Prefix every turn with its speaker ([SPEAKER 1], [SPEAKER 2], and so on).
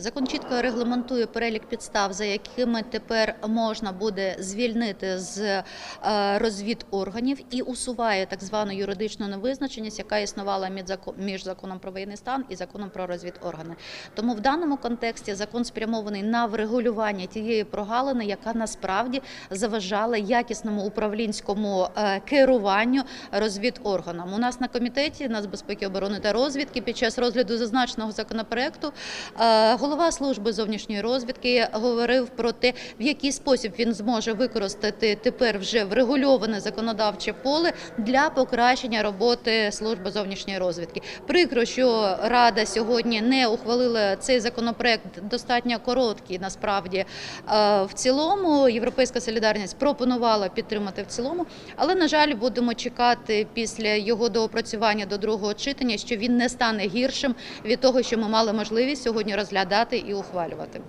[SPEAKER 1] Закон чітко регламентує перелік підстав, за якими тепер можна буде звільнити з е, розвідорганів і усуває так звану юридичну невизначеність, яка існувала між законом про воєнний стан і законом про розвідоргани. Тому в даному контексті закон спрямований на врегулювання тієї прогалини, яка насправді заважала якісному управлінському е, керуванню розвідорганом. У нас на комітеті нацбезпеки оборони та розвідки під час розгляду зазначеного законопроекту е, голова служби зовнішньої розвідки говорив про те, в який спосіб він зможе використати тепер вже врегульоване законодавче поле для покращення роботи служби зовнішньої розвідки. Прикро, що рада сьогодні не ухвалила цей законопроект достатньо короткий. Насправді Е, в цілому європейська солідарність пропонувала підтримати в цілому, але на жаль, будемо чекати після його доопрацювання до другого читання, що він не стане гіршим від того, що ми мали можливість сьогодні розглядати і ухвалювати.